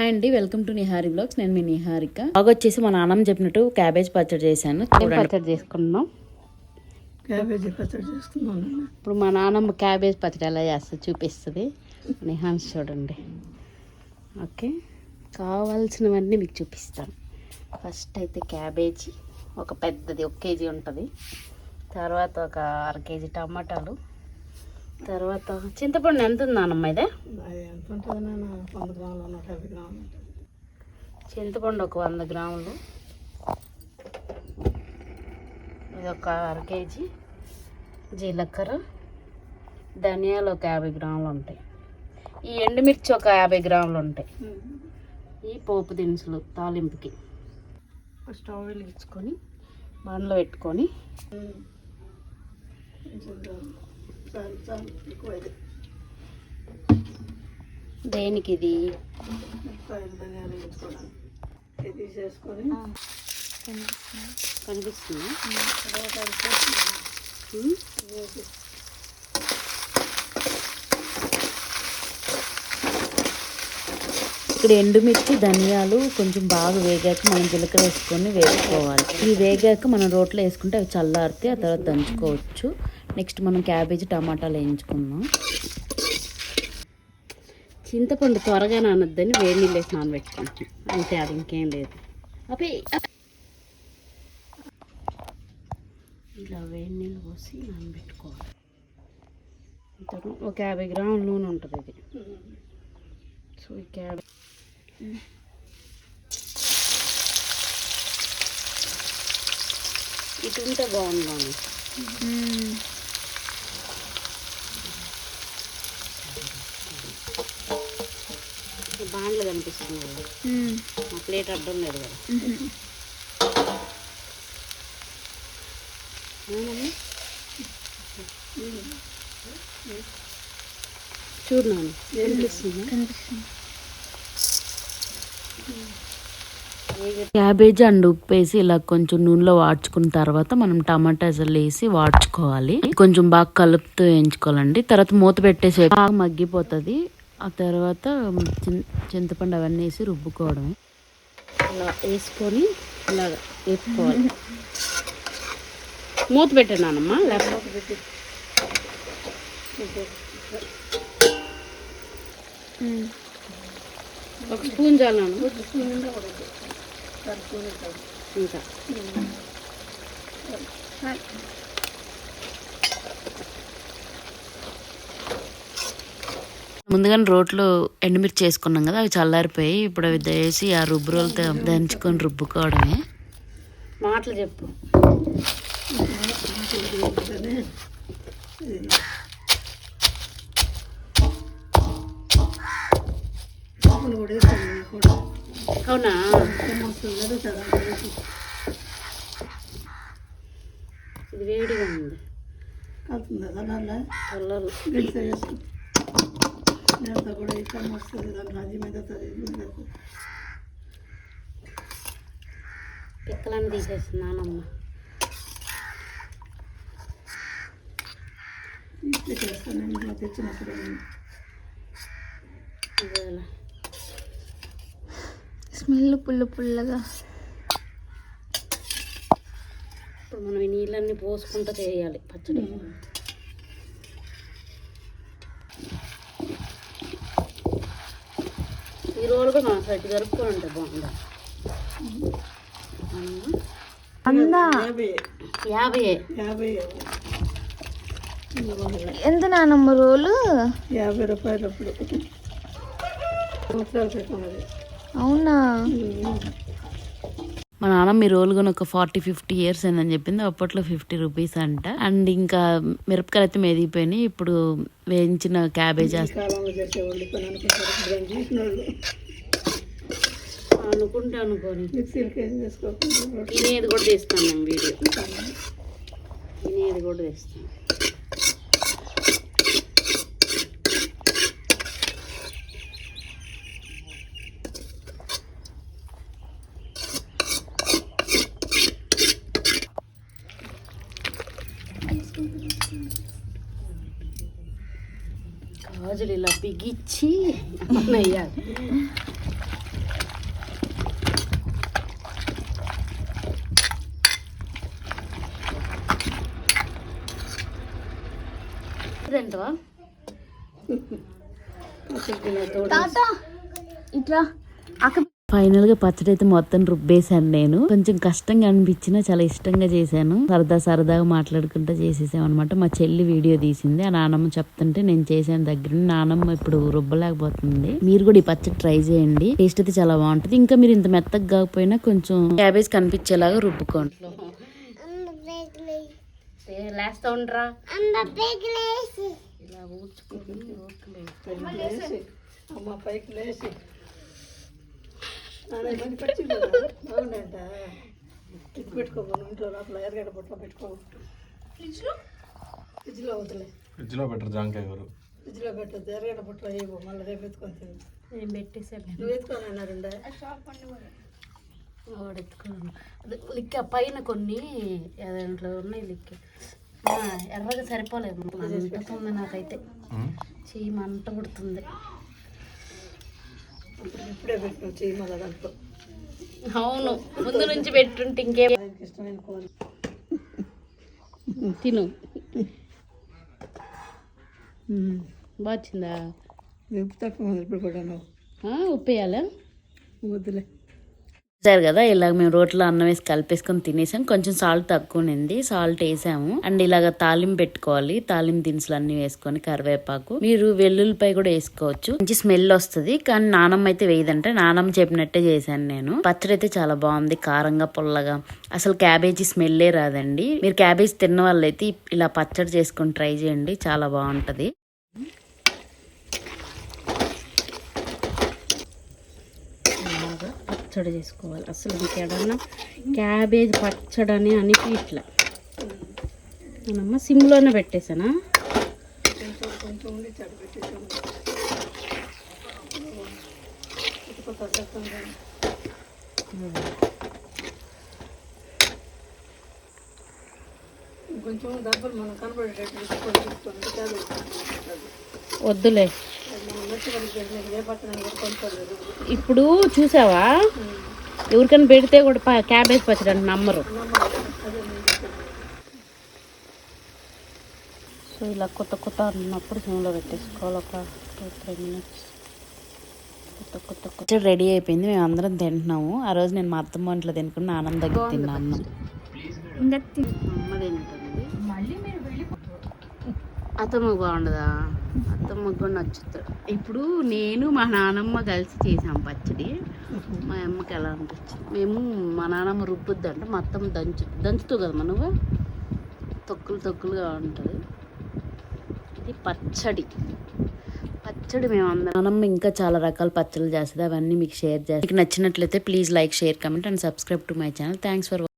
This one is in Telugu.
హాయ్ అండి వెల్కమ్ టు నిహారి బ్లాగ్స్ నేను మీ నిహారిక బాగా వచ్చేసి మా నాన్నమ్మ చెప్పినట్టు క్యాబేజ్ పచ్చడి చేశాను. పచ్చడి చేసుకున్నాం క్యాబేజీ పచ్చడి చేసుకున్నాను ఇప్పుడు మా నాన్నమ్మ క్యాబేజ్ పచ్చడి ఎలా చేస్తుంది చూపిస్తుంది. నిహాన్స్ చూడండి. ఓకే. కావాల్సినవన్నీ మీకు చూపిస్తాను. ఫస్ట్ అయితే క్యాబేజీ ఒక పెద్దది ఒక కేజీ ఉంటుంది. తర్వాత ఒక అర కేజీ టమాటాలు. తర్వాత చింతపండు ఎంత ఉంది నాన్నమ్మ ఇదే? చింతపండు ఒక వంద గ్రాములు. ఇది ఒక అర కేజీ జీలకర్ర. ధనియాలు ఒక యాభై గ్రాములు ఉంటాయి. ఈ ఎండుమిర్చి ఒక యాభై గ్రాములు ఉంటాయి. ఈ పోపు దినుసులు తాలింపుకి స్టవ్ వెలిగించుకొని బండ్లో పెట్టుకొని. దేనికి ఇది తీసేసుకొని కనిపిస్తుంది? ఇక్కడ ఎండుమిర్చి ధనియాలు కొంచెం బాగా వేగాక మనం జీలకర్ర వేసుకొని వేసుకోవాలి. ఇవి వేగాక మనం రోట్లో వేసుకుంటే అవి చల్లారితే ఆ తర్వాత దంచుకోవచ్చు. నెక్స్ట్ మనం క్యాబేజీ టమాటాలు వేయించుకుందాం. చింతపండు త్వరగా నానొద్దని వేడి నీళ్ళు వేసి నానబెట్టుకుంటాం అంతే అది ఇంకేం లేదు. అపే ఇలా వేడి నీళ్ళు పోసి నానబెట్టుకోవాలి. ఇంతకు ఒక యాభై గ్రాముల నూనె ఉంటుంది ఇది. సో ఈ క్యాబ్ ఇటు ఉంటే బాగుంది బాండ్లు కనిపిస్తుంది కదా మా ప్లేట్ అడ్డం లేదు కదా. కనిపిస్తుందా? క్యాబేజ్ అండ్ ఉప్పు వేసి ఇలా కొంచెం నూనెలో వాడ్చుకున్న తర్వాత మనం టమాటాలు వేసి వాడ్చుకోవాలి. కొంచెం బాగా కలుపుతూ వేయించుకోవాలండి. తర్వాత మూత పెట్టేసి బాగా మగ్గిపోతుంది. ఆ తర్వాత చింతపండు అవన్నీ వేసి రుబ్బుకోవడమే. ఇలా వేసుకొని ఇలాగ వేపుకోవాలి. మూత పెట్టానమ్మా లేకపోతే ఒక స్పూన్ చాలను? ఇంకా. ముందుగానే రోట్లో ఎండుమిర్చి చేసుకున్నాం కదా అవి చల్లారిపోయి ఇప్పుడు అవి వేసి ఆ రుబ్బు రోలతో దంచుకొని రుబ్బుకోవడమే. మాటలు చెప్పు. అవునా? ఇది వేడిగా ఉంది. కలుతుంది నేత కూడా ఇక్కడ వస్తుంది దాంట్లో అది మీద వస్తుంది, ఇది మీద వస్తుంది. పిక్కలన్నీ తీసేసింది నానమ్మ. తీసి చేస్తాను ఇంట్లో తెచ్చినప్పుడు స్మెల్ పుల్ల పుల్లగా. ఇప్పుడు మనం ఈ నీళ్ళన్నీ పోసుకుంటూ చేయాలి పచ్చడి. కూడా మనం సైట్ జరుపుకొని ఉంటే బాగుందా యాభై. యాభై. ఎంత నానమ్మ రోలు? యాభై రూపాయలు అప్పుడు. అవునా? మా నాన్న మీ రోల్ కొని ఒక ఫార్టీ ఫిఫ్టీ ఇయర్స్ అయిందని చెప్పింది. అప్పట్లో ఫిఫ్టీ రూపీస్ అంట. అండ్ ఇంకా మిరపకాయలు అయితే మెదిగిపోయినాయి. ఇప్పుడు వేయించిన క్యాబేజ్ అనుకుంటే అనుకోని. తినేది కూడా తీస్తాను మేము వీడియో. తినేది కూడా తీస్తాను గాజులు ఇలా బిగిచ్చి వేయాలి ఇట్లా అక్క ఫైనల్గా పచ్చడి అయితే మొత్తం రుబ్బేశాను నేను. కొంచెం కష్టంగా అనిపించినా చాలా ఇష్టంగా చేశాను. సరదా సరదాగా మాట్లాడుకుంటూ చేసేసాం అనమాట మా చెల్లి వీడియో తీసింది. ఆ నానమ్మ చెప్తుంటే నేను చేశాను దగ్గర నుండి. నానమ్మ ఇప్పుడు రుబ్బలేకపోతుంది. మీరు కూడా ఈ పచ్చడి ట్రై చేయండి. టేస్ట్ అయితే చాలా బాగుంటుంది. ఇంకా మీరు ఇంత మెత్తగా కాకపోయినా కొంచెం క్యాబేజ్ కనిపించేలాగా రుబ్బుకోండి. ఇలా పైకి పెట్టుకోబోను ఇంట్లో లోపల పెట్టుకో ఫ్రిడ్జ్లో? ఫ్రిడ్జ్లో బెటర్ జాంకాయ గారు ఫ్రిడ్జ్లో పెట్టద్దు మళ్ళీ రేపు ఎత్తుకొని తిను. నేను పెట్టేసాను నువ్వు ఎత్తుకొని అన్నారండే వాడెత్తుకున్నాను అదే లిక్క పైన కొన్ని దాంట్లో ఉన్నాయి లిక్క. ఆ, ఎర్రగా సరిపోలేదు. నాకైతే. చెయ్యి మంట పుడుతుంది. ఇప్పుడు పెట్టినావు చెయ్యి మళ్ళీ దాంట్లో. అవును ముందు నుంచి పెట్టుంటే ఇంకేం ఇష్టమైన కూర. తిను. బాగుందా ఉప్పు తక్కువ ఇప్పుడు కూడా నువ్వు. ఉప్పేయాలా? వద్దులే. చూసారు కదా ఇలాగ మేము రోట్లో అన్నం వేసి కలిపేసుకొని తినేసాం. కొంచెం సాల్ట్ తక్కువ ఉంది సాల్ట్ వేసాము. అండ్ ఇలాగ తాలింపు పెట్టుకోవాలి తాలింపు దినుసులు అన్ని వేసుకొని కరివేపాకు. మీరు వెల్లుల్లిపై కూడా వేసుకోవచ్చు. మంచి స్మెల్ వస్తుంది కానీ నానమ్మ అయితే వేయదంటే. నానమ్మ చెప్పినట్టే చేశాను నేను. పచ్చడి అయితే చాలా బాగుంది కారంగా పుల్లగా. అసలు క్యాబేజీ స్మెల్లే రాదండి. మీరు క్యాబేజ్ తిన్న వాళ్ళైతే ఇలా పచ్చడి చేసుకొని ట్రై చేయండి చాలా బాగుంటది ఇలాగా పచ్చడి చేసుకోవాలి. అసలు ఇంకేడన్నా క్యాబేజ్ పచ్చడి అని అనిపించట్లే నేనమ్మ సిమ్లోనే పెట్టేశానా? కొంచెం డబ్బులు మనం కనబడేటట్టు వద్దులే. ఇప్పుడు చూసావా? ఎవరికైనా పెడితే కూడా క్యాబేజ్ పచ్చడి అంటే నమ్మరు. సో ఇలా కొత్త కొత్త అన్నప్పుడు సిమ్లో పెట్టేసుకోవాలి ఒక టూ త్రీ మినిట్స్. కొత్త కొత్త కొత్త రెడీ అయిపోయింది మేము అందరం తింటున్నాము. ఆ రోజు నేను మా అత్తమ్మ ఇంట్లో తినుకున్న ఆనంద్ దగ్గర తిన్నా అన్నం. ఇంకా తి- అమ్మ తింటుంది అత్తమ్మకు బాగుండదా? అత్తమ్మ కూడా నచ్చుతాడు ఇప్పుడు నేను మా నానమ్మ కలిసి చేసాం పచ్చడి. మా అమ్మకి ఎలా అనిపించింది? మేము మా నానమ్మ రుబ్బుద్దంట మా అత్తమ్మ దంచు దంచుతావు కదా నువ్వు? తొక్కులు తొక్కులుగా ఉంటుంది. ఇది పచ్చడి. పచ్చడి మేము అందరం నానమ్మ ఇంకా చాలా రకాల పచ్చళ్ళు చేస్తుంది అవన్నీ మీకు షేర్ చేస్తాను మీకు నచ్చినట్లయితే please like share comment and subscribe to my channel. Thanks for